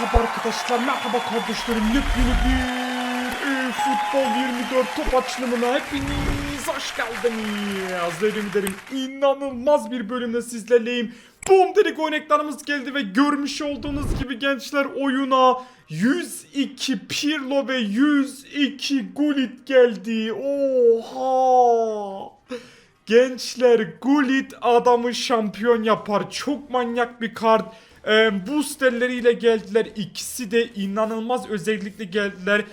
Merhaba arkadaşlar, merhaba kardeşlerim. Yepyeni bir e, Futbol 24 top açılımına hepiniz hoş geldiniz. Derim derim inanılmaz bir bölümde sizlerleyim. Boom dedik oyun geldi ve görmüş olduğunuz gibi gençler oyuna 102 Pirlo ve 102 Gullit geldi. Oha! Gençler Gullit adamı şampiyon yapar. Çok manyak bir kart. Ee, boosterleriyle geldiler. İkisi de inanılmaz özellikle geldiler.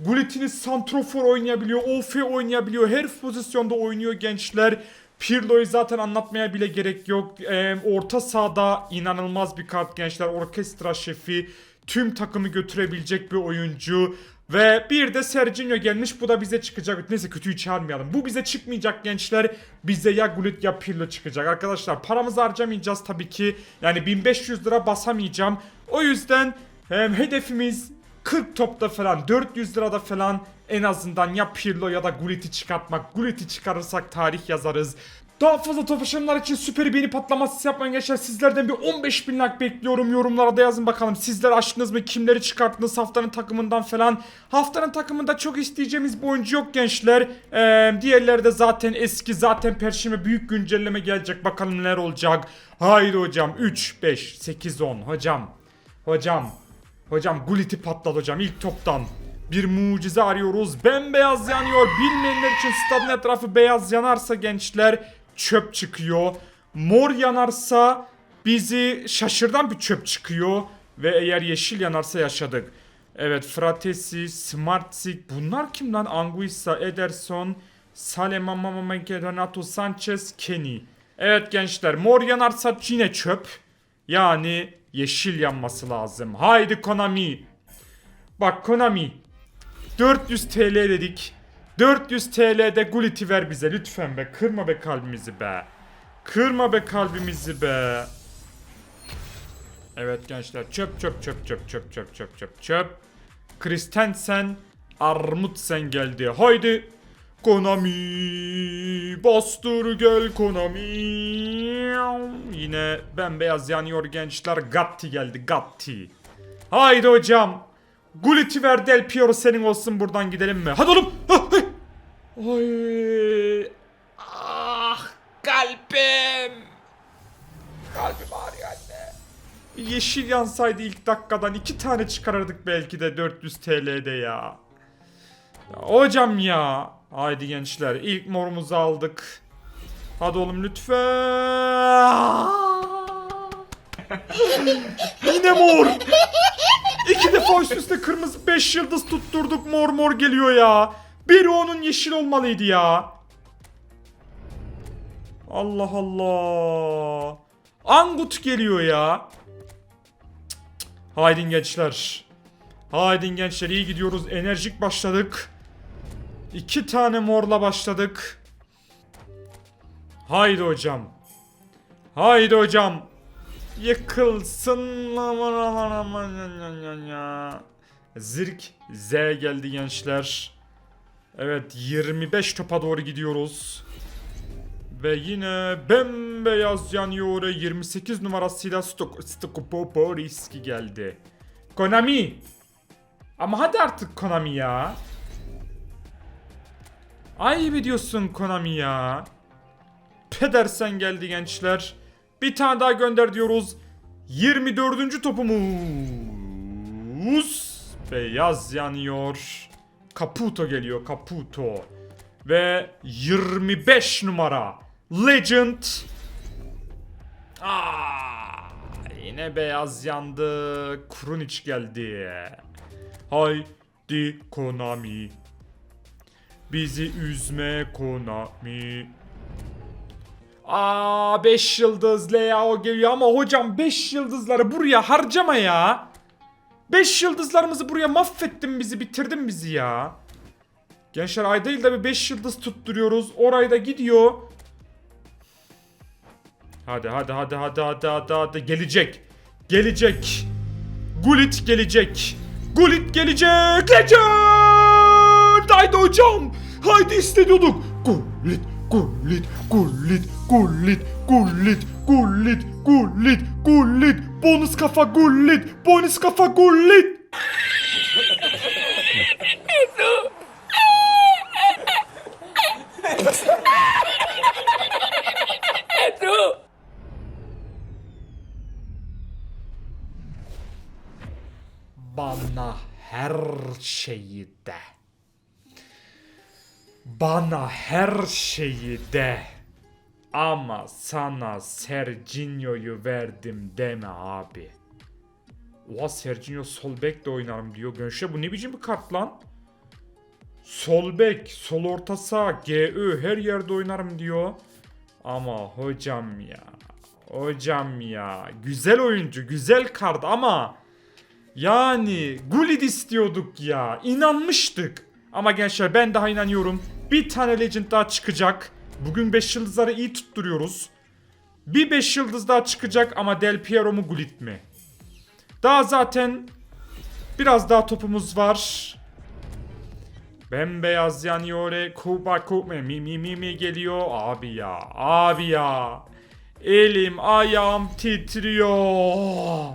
Gullit'ini santrofor oynayabiliyor. OF oynayabiliyor. Her pozisyonda oynuyor gençler. Pirlo'yu zaten anlatmaya bile gerek yok. Ee, orta sahada inanılmaz bir kart gençler. Orkestra şefi. Tüm takımı götürebilecek bir oyuncu. Ve bir de Serginho gelmiş. Bu da bize çıkacak. Neyse kötüyü çağırmayalım. Bu bize çıkmayacak gençler. Bize ya Gullit ya Pirlo çıkacak. Arkadaşlar paramızı harcamayacağız tabii ki. Yani 1500 lira basamayacağım. O yüzden hem hedefimiz 40 topta falan 400 lirada falan en azından ya Pirlo ya da Gullit'i çıkartmak. Gullit'i çıkarırsak tarih yazarız. Daha fazla top aşımlar için süper beğeni patlaması yapmayın gençler. Sizlerden bir 15 bin like bekliyorum. Yorumlara da yazın bakalım. Sizler açtınız mı? Kimleri çıkarttınız haftanın takımından falan. Haftanın takımında çok isteyeceğimiz bir oyuncu yok gençler. Ee, diğerleri de zaten eski. Zaten perşembe büyük güncelleme gelecek. Bakalım neler olacak. Haydi hocam. 3, 5, 8, 10. Hocam. Hocam. Hocam Gullit'i patlat hocam ilk toptan. Bir mucize arıyoruz. Bembeyaz yanıyor. Bilmeyenler için stadın etrafı beyaz yanarsa gençler çöp çıkıyor. Mor yanarsa bizi şaşırdan bir çöp çıkıyor. Ve eğer yeşil yanarsa yaşadık. Evet Fratesi, Smartzik bunlar kim lan? Anguissa, Ederson, Salema, Mamamake, Renato Sanchez, Kenny. Evet gençler mor yanarsa yine çöp. Yani yeşil yanması lazım. Haydi Konami. Bak Konami. 400 TL dedik. 400 TL'de Gullit'i ver bize lütfen be. Kırma be kalbimizi be. Kırma be kalbimizi be. Evet gençler çöp çöp çöp çöp çöp çöp çöp çöp çöp. Christensen Armutsen geldi. Haydi. Konami bastır gel Konami. Yine bembeyaz yanıyor gençler. Gatti geldi Gatti. Haydi hocam. Gullit'i ver Del Piero senin olsun buradan gidelim mi? Hadi oğlum. Ah, Ay. Ah kalbim. Kalbim ağrıyor anne. Yeşil yansaydı ilk dakikadan iki tane çıkarırdık belki de 400 TL'de ya. ya hocam ya. Haydi gençler ilk morumuzu aldık. Hadi oğlum lütfen. Yine mor. İki defa üst üste kırmızı 5 yıldız tutturduk mor mor geliyor ya. Biri onun yeşil olmalıydı ya. Allah Allah. Angut geliyor ya. Cık. Haydin gençler. Haydin gençler iyi gidiyoruz. Enerjik başladık. İki tane morla başladık. Haydi hocam. Haydi hocam. Yıkılsın aman aman aman ya. Zirk Z geldi gençler. Evet 25 topa doğru gidiyoruz. Ve yine bembeyaz yanıyor 28 numarasıyla Stok Stokopoporiski geldi. Konami. Ama hadi artık Konami ya. Ay diyorsun Konami ya. Pedersen geldi gençler. Bir tane daha gönder diyoruz. 24. topumuz. Beyaz yanıyor. Caputo geliyor Caputo. Ve 25 numara. Legend. Aa, yine beyaz yandı. Krunic geldi. Haydi Konami. Bizi üzme Konami. Aa 5 yıldız Leo geliyor ama hocam 5 yıldızları buraya harcama ya. 5 yıldızlarımızı buraya mahvettin bizi bitirdin bizi ya. Gençler ay değil de bir 5 yıldız tutturuyoruz. Orayı da gidiyor. Hadi hadi hadi hadi hadi hadi hadi gelecek. Gelecek. Gullit gelecek. Gullit gelecek. Legend! Haydi hocam. Haydi istediyorduk. Gullit, Gullit, Gullit, Gullit, Gullit, Gullit, Gullit, Gullit, Bonus kafa gullit. Bonus kafa gullit. Bana her şeyi de. Bana her şeyi de. Ama sana Serginho'yu verdim deme abi. Oha Serginho sol bek de oynarım diyor. Gençler bu ne biçim bir kart lan? Sol bek, sol orta saha, GÖ her yerde oynarım diyor. Ama hocam ya. Hocam ya. Güzel oyuncu, güzel kart ama yani Gullit istiyorduk ya. İnanmıştık. Ama gençler ben daha inanıyorum. Bir tane Legend daha çıkacak. Bugün 5 yıldızları iyi tutturuyoruz. Bir 5 yıldız daha çıkacak ama Del Piero mu Gullit mi? Daha zaten biraz daha topumuz var. Bembeyaz yanıyor. Kuba kuba mi mi mi mi geliyor. Abi ya. Abi ya. Elim ayağım titriyor.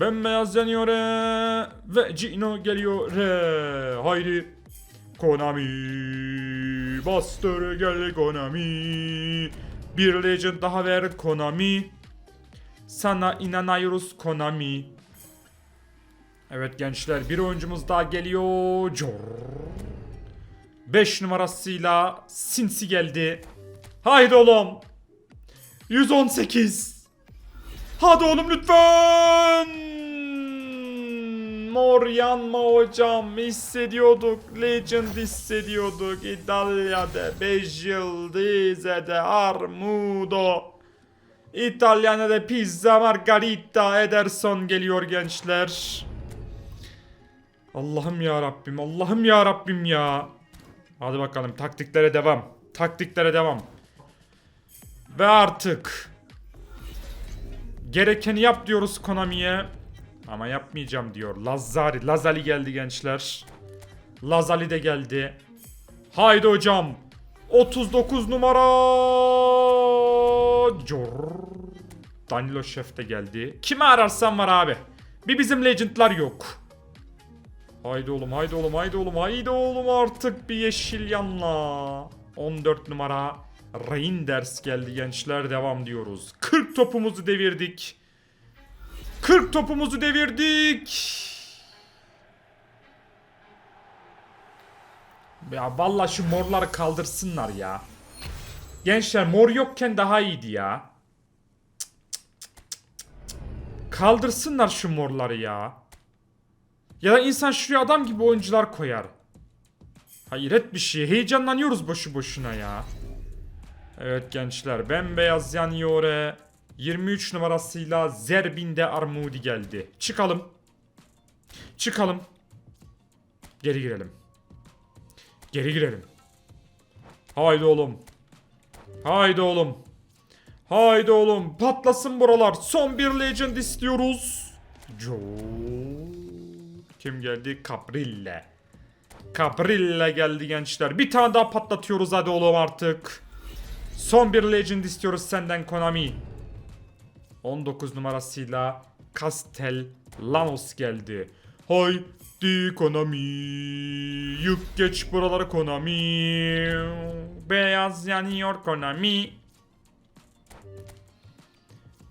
Bembeyaz yanıyor e, ve Gino geliyor. e. Haydi. Konami. Bastır gel Konami. Bir legend daha ver Konami. Sana inanıyoruz Konami. Evet gençler bir oyuncumuz daha geliyor. 5 numarasıyla Sinsi geldi. Haydi oğlum. 118. Hadi oğlum lütfen. Mor yanma hocam hissediyorduk. Legend hissediyorduk. İtalya'da 5 yıldız de Armudo. İtalya'da pizza margarita Ederson geliyor gençler. Allah'ım ya Rabbim. Allah'ım ya Rabbim ya. Hadi bakalım taktiklere devam. Taktiklere devam. Ve artık gerekeni yap diyoruz Konami'ye. Ama yapmayacağım diyor. Lazari, Lazali geldi gençler. Lazali de geldi. Haydi hocam. 39 numara. Cor. Danilo Şef de geldi. Kimi ararsan var abi. Bir bizim legendlar yok. Haydi oğlum haydi oğlum haydi oğlum haydi oğlum artık bir yeşil yanla. 14 numara Reinders geldi gençler devam diyoruz. 40 topumuzu devirdik. 40 topumuzu devirdik. Ya vallahi şu morları kaldırsınlar ya. Gençler mor yokken daha iyiydi ya. Kaldırsınlar şu morları ya. Ya da insan şuraya adam gibi oyuncular koyar. Hayret bir şey. Heyecanlanıyoruz boşu boşuna ya. Evet gençler. Bembeyaz yanıyor. 23 numarasıyla Zerbin'de Armudi geldi. Çıkalım. Çıkalım. Geri girelim. Geri girelim. Haydi oğlum. Haydi oğlum. Haydi oğlum. Patlasın buralar. Son bir legend istiyoruz. Kim geldi? Caprille. Caprille geldi gençler. Bir tane daha patlatıyoruz hadi oğlum artık. Son bir legend istiyoruz senden Konami. 19 numarasıyla Castellanos geldi. Haydi Konami. Yük geç buraları Konami. Beyaz yanıyor Konami.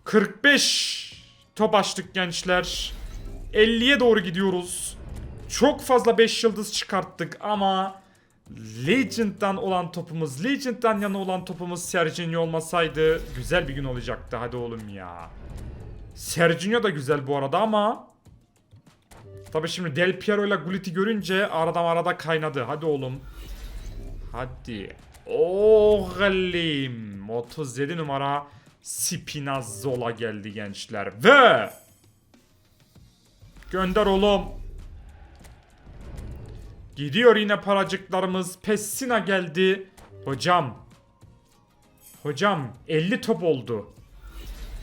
45 top açtık gençler. 50'ye doğru gidiyoruz. Çok fazla 5 yıldız çıkarttık ama Legend'dan olan topumuz, Legend'dan yana olan topumuz Serginho olmasaydı güzel bir gün olacaktı. Hadi oğlum ya. Serginho da güzel bu arada ama Tabi şimdi Del Piero ile Gullit'i görünce arada arada kaynadı. Hadi oğlum. Hadi. Oğlum. 37 numara Spinazzola geldi gençler. Ve Gönder oğlum. Gidiyor yine paracıklarımız. Pessina geldi. Hocam. Hocam 50 top oldu.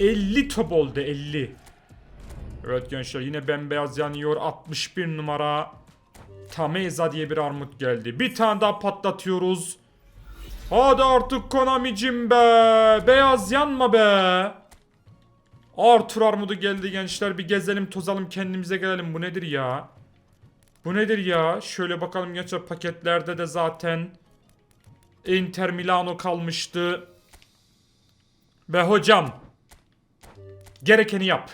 50 top oldu 50. Evet gençler yine bembeyaz yanıyor. 61 numara. Tameza diye bir armut geldi. Bir tane daha patlatıyoruz. Hadi artık Konami'cim be. Beyaz yanma be. Arthur Armud'u geldi gençler. Bir gezelim tozalım kendimize gelelim. Bu nedir ya? Bu nedir ya? Şöyle bakalım gençler paketlerde de zaten Inter Milano kalmıştı. Ve hocam gerekeni yap.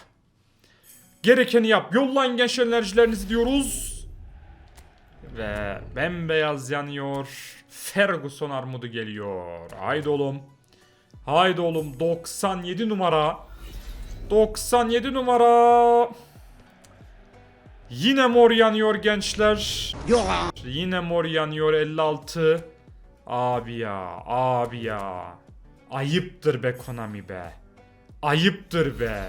Gerekeni yap. Yollayın genç enerjilerinizi diyoruz. Ve bembeyaz yanıyor. Ferguson armudu geliyor. Haydi oğlum. Haydi oğlum 97 numara. 97 numara. Yine mor yanıyor gençler. Yine mor yanıyor 56. Abi ya, abi ya. Ayıptır be Konami be. Ayıptır be.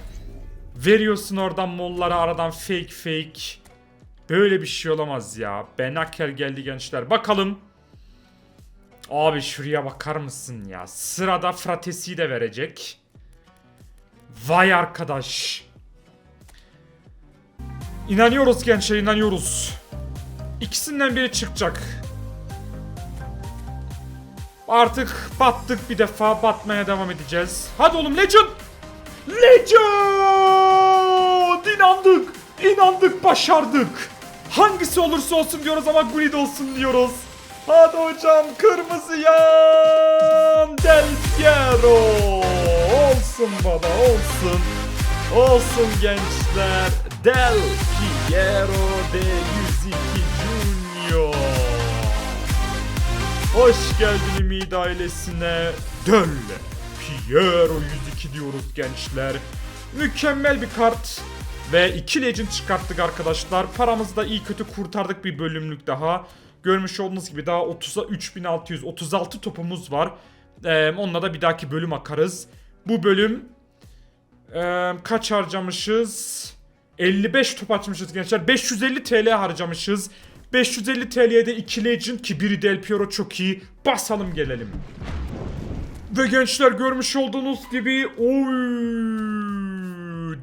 Veriyorsun oradan mollara aradan fake fake. Böyle bir şey olamaz ya. Benaker geldi gençler. Bakalım. Abi şuraya bakar mısın ya? Sırada Fratesi de verecek. Vay arkadaş. İnanıyoruz gençler inanıyoruz. İkisinden biri çıkacak. Artık battık bir defa batmaya devam edeceğiz. Hadi oğlum Legend! Legend! İnandık! İnandık başardık! Hangisi olursa olsun diyoruz ama grid olsun diyoruz. Hadi hocam kırmızı yan Del Piero! Olsun baba olsun. Olsun gençler. Del Piero de 102 Junior. Hoş geldin Ümit ailesine. Del Piero 102 diyoruz gençler. Mükemmel bir kart. Ve 2 Legend çıkarttık arkadaşlar. Paramızı da iyi kötü kurtardık bir bölümlük daha. Görmüş olduğunuz gibi daha 30'a 3636 topumuz var. Ee, onunla da bir dahaki bölüm akarız. Bu bölüm ee, kaç harcamışız? 55 top açmışız gençler. 550 TL harcamışız. 550 TL'ye de 2 Legend ki biri Del Piero çok iyi. Basalım gelelim. Ve gençler görmüş olduğunuz gibi oy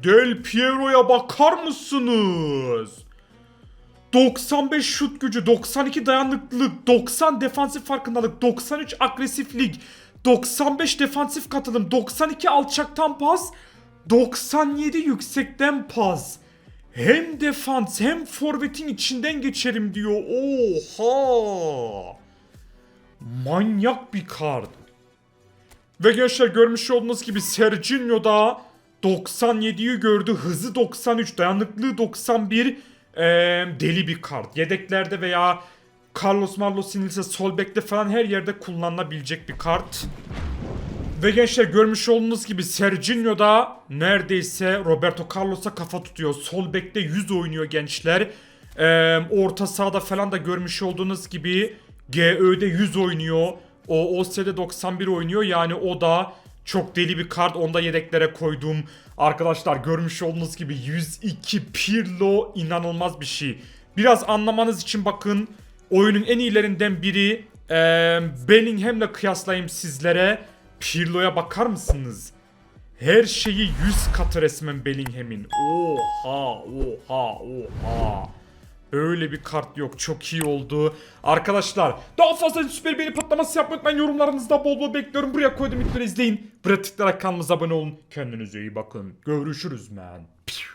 Del Piero'ya bakar mısınız? 95 şut gücü, 92 dayanıklılık, 90 defansif farkındalık, 93 agresiflik, 95 defansif katılım, 92 alçaktan pas, 97 yüksekten pas. Hem defans hem forvetin içinden geçerim diyor. Oha! Manyak bir kart. Ve gençler görmüş olduğunuz gibi Serginho da 97'yi gördü. Hızı 93, dayanıklılığı 91. Ee, deli bir kart. Yedeklerde veya Carlos Marlos sinirse sol bekte falan her yerde kullanılabilecek bir kart. Ve gençler görmüş olduğunuz gibi Serginho da neredeyse Roberto Carlos'a kafa tutuyor. Sol bekte 100 oynuyor gençler. Ee, orta sahada falan da görmüş olduğunuz gibi GÖ'de 100 oynuyor. O OS'de 91 oynuyor. Yani o da çok deli bir kart. Onu da yedeklere koydum. Arkadaşlar görmüş olduğunuz gibi 102 Pirlo inanılmaz bir şey. Biraz anlamanız için bakın. Oyunun en iyilerinden biri ee, Bellingham'le kıyaslayayım sizlere. Pirlo'ya bakar mısınız? Her şeyi 100 katı resmen Bellingham'in. Oha, oha, oha. Öyle bir kart yok. Çok iyi oldu. Arkadaşlar daha fazla süper beğeni patlaması yapmayı unutmayın. Yorumlarınızda bol bol bekliyorum. Buraya koydum lütfen izleyin. Tıklayarak kanalımıza abone olun. Kendinize iyi bakın. Görüşürüz man. Piu.